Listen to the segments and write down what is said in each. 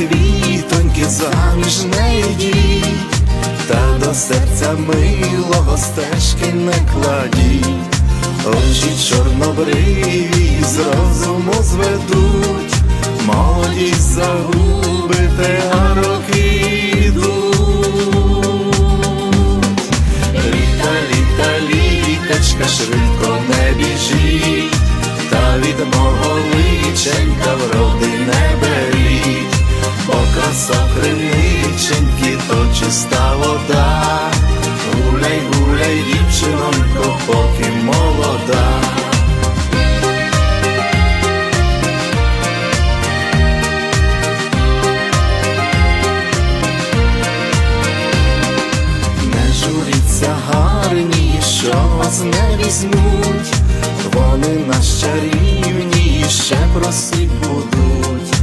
квітоньки, заміж не йдіть, та до серця милого стежки не кладіть, очі чорнобриві з розуму зведуть, молодість загубите, а роки йдуть. Літа, літа, швидко не біжіть, та від мого личенька вроди криниченьки, то чиста вода, гуляй, гуляй, дівчинонько, поки молода. Не журіться гарні, що вас не візьмуть, вони нас чарівні ще просить будуть,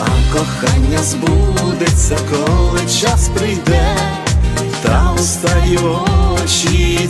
а кохання збудеться, коли час прийде, та устає очі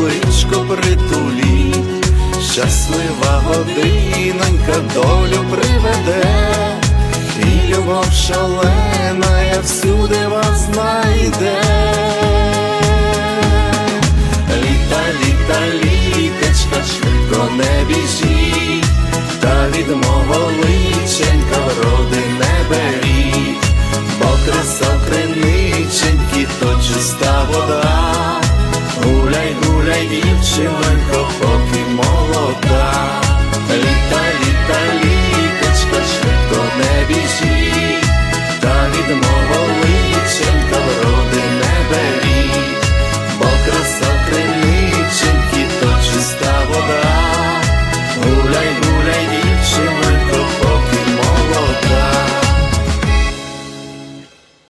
личко притуліть, щаслива годинонька долю приведе, і любов шалена я всюди вас Дівчинонько, поки молода.